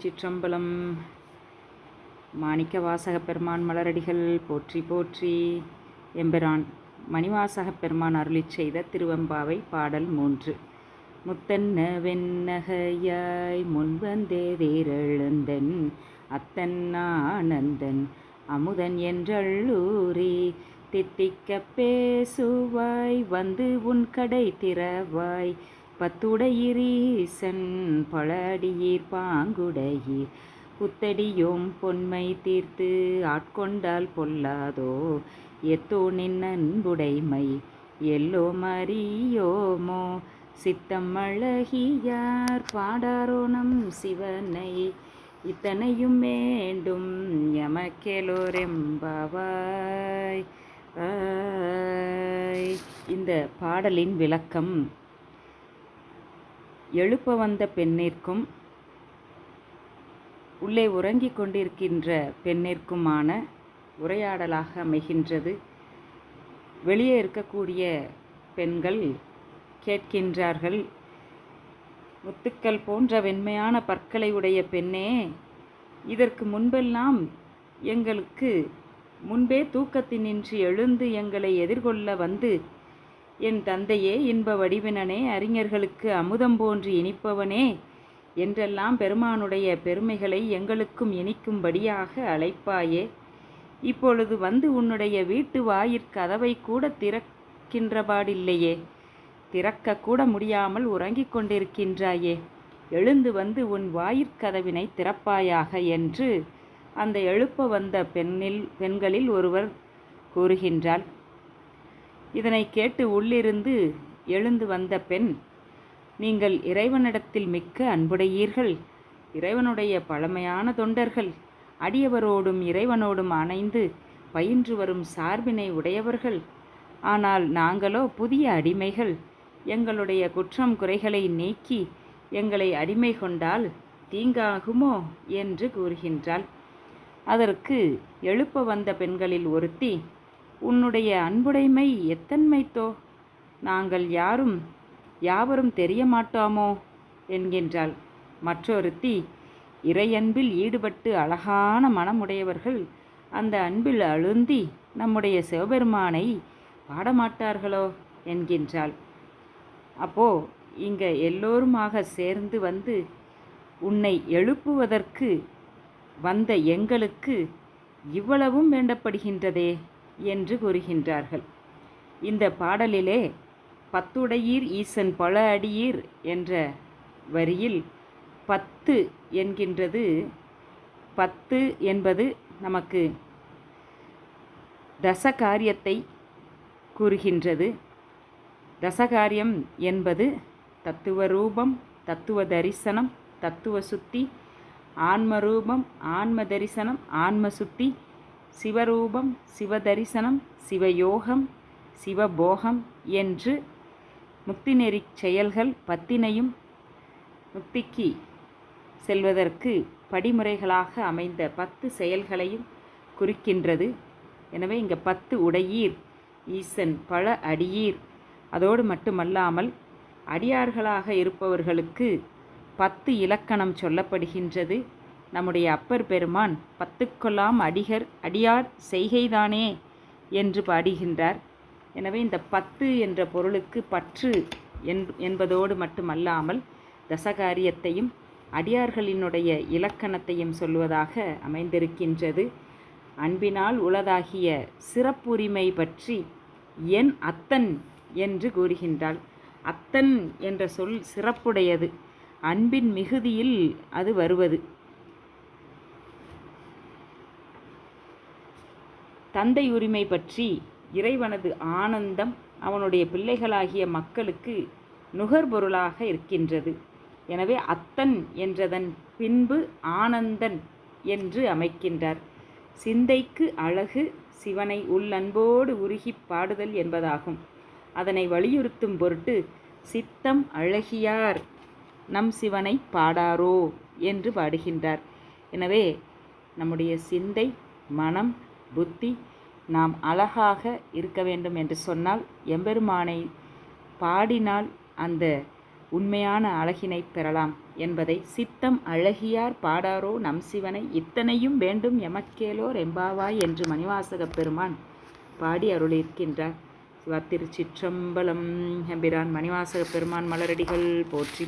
திருச்சிற்றம்பலம். மாணிக்க வாசக பெருமான் மலரடிகள் போற்றி போற்றி. எம்பெரான் மணிவாசக பெருமான் அருளிச் செய்த திருவெம்பாவை பாடல் மூன்று. முத்தன்ன வெண்ணகையாய் முன்வந்தே தேரெழுந்தன் அத்தன் ஆனந்தன் அமுதன் என்றள்ளூரி தித்திக்க பேசுவாய் வந்து உன் கடை திறவாய். பத்துடையீசன் பழடியீர் பாங்குடையீர். புத்தடியோம் பொன்மை தீர்த்து ஆட்கொண்டால் பொல்லாதோ? எத்தோனின் அன்புடைமை? எல்லோ மறியோமோ சித்தம் அழகியார் பாடாரோ நம் சிவனை? இத்தனையும் வேண்டும் எமக்கெலோரெம்பாவாய். இந்த பாடலின் விளக்கம் எழுப்ப வந்த பெண்ணிற்கும் உள்ளே உறங்கிக் கொண்டிருக்கின்ற பெண்ணிற்குமான உரையாடலாக அமைகின்றது. வெளியே இருக்கக்கூடிய பெண்கள் கேட்கின்றார்கள் முத்துக்கள் போன்ற வெண்மையான பற்களை உடைய பெண்ணே இதற்கு முன்பெல்லாம் எங்களுக்கு முன்பே தூக்கத்தினின்று எழுந்து எங்களை எதிர்கொள்ள வந்து என் தந்தையே இன்ப வடிவினனே அறிஞர்களுக்கு அமுதம் போன்று இனிப்பவனே என்றெல்லாம் பெருமானுடைய பெருமைகளை எங்களுக்கும் இனிக்கும்படியாக அழைப்பாயே. இப்பொழுது வந்து உன்னுடைய வீட்டு வாயிற்கதவை கூட திறக்கின்றபாடில்லையே. திறக்கக்கூட முடியாமல் உறங்கிக் கொண்டிருக்கின்றாயே. எழுந்து வந்து உன் வாயிற்கதவினை திறப்பாயாக என்று அந்த எழுப்ப வந்த பெண்ணில் பெண்களில் ஒருவர் கூறுகின்றாள் இதனை கேட்டு உள்ளிருந்து எழுந்து வந்த பெண் நீங்கள் இறைவனிடத்தில் மிக்க அன்புடையீர்கள். இறைவனுடைய பழமையான தொண்டர்கள் அடியவரோடும் இறைவனோடும் அணைந்து பயின்று வரும் சார்பினை உடையவர்கள். ஆனால் நாங்களோ புதிய அடிமைகள். எங்களுடைய குற்றம் குறைகளை நீக்கி எங்களை அடிமை கொண்டால் தீங்காகுமோ? என்று கூறுகின்றாள். அதற்கு எழுப்ப வந்த பெண்களில் ஒருத்தி உன்னுடைய அன்புடைமை எத்தன்மைத்தோ நாங்கள் யாரும் யாவரும் தெரிய மாட்டோமோ என்கின்றாள். மற்றொருத்தி இறையன்பில் ஈடுபட்டு அழகான மனமுடையவர்கள் அந்த அன்பில் அழுந்தி நம்முடைய சிவபெருமானை பாடமாட்டார்களோ? என்கின்றாள். அப்போ இங்க எல்லோருமாக சேர்ந்து வந்து உன்னை எழுப்புவதற்கு வந்த எங்களுக்கு இவ்வளவும் வேண்டப்படுகின்றதே? என்று கூறுகின்றார்கள். இந்த பாடலிலே பத்துடையீர் ஈசன் பல அடியீர் என்ற வரியில் பத்து என்கின்றது. பத்து என்பது நமக்கு தசகாரியத்தை கூறுகின்றது. தசகாரியம் என்பது தத்துவ ரூபம் தத்துவ தரிசனம் தத்துவ சுத்தி ஆன்ம ரூபம் ஆன்ம தரிசனம் ஆன்ம சுத்தி சிவரூபம் சிவதரிசனம் சிவயோகம் சிவபோகம் என்று முக்திநெறி செயல்கள் பத்தினையும் முக்திக்கு செல்வதற்கு படிமுறைகளாக அமைந்த பத்து செயல்களையும் குறிக்கின்றது. எனவே இங்கே பத்து உடையீர் ஈசன் பல அடியீர். அதோடு மட்டுமல்லாமல் அடியார்களாக இருப்பவர்களுக்கு பத்து இலக்கணம் சொல்லப்படுகின்றது. நம்முடைய அப்பர் பெருமான் பத்துக்கொல்லாம் அடிகர் அடியார் செய்கைதானே என்று பாடுகின்றார். எனவே இந்த பத்து என்ற பொருளுக்கு பற்று என் என்பதோடு மட்டுமல்லாமல் தசகாரியத்தையும் அடியார்களினுடைய இலக்கணத்தையும் சொல்வதாக அமைந்திருக்கின்றது. அன்பினால் உளதாகிய சிறப்புரிமை பற்றி என் அத்தன் என்று கூறுகின்றாள். அத்தன் என்ற சொல் சிறப்புடையது. அன்பின் மிகுதியில் அது வருவது. தந்தை உரிமை பற்றி இறைவனது ஆனந்தம் அவனுடைய பிள்ளைகளாகிய மக்களுக்கு நுகர்பொருளாக இருக்கின்றது. எனவே அத்தன் என்றதன் பின்பு ஆனந்தன் என்று அமைக்கின்றார். சிந்தைக்கு அழகு சிவனை உள்ளன்போடு உருகிப் பாடுதல் என்பதாகும். அதனை வலியுறுத்தும் பொருட்டு சித்தம் அழகியார் நம் சிவனை பாடாரோ என்று பாடுகின்றார். எனவே நம்முடைய சிந்தை மனம் புத்தி நாம் அழகாக இருக்க வேண்டும் என்று சொன்னால் எம்பெருமானை பாடினால் அந்த உண்மையான அழகினைப் பெறலாம் என்பதை சித்தம் அழகியார் பாடாரோ நம் சிவனை இத்தனையும் வேண்டும் எமக்கேலோர் எம்பாவாய் என்று மணிவாசகப் பெருமான் பாடி அருளியிருக்கின்றார். சிவா திருச்சிற்றம்பலம் எம்பிரான் மணிவாசக பெருமான் மலரடிகள் போற்றி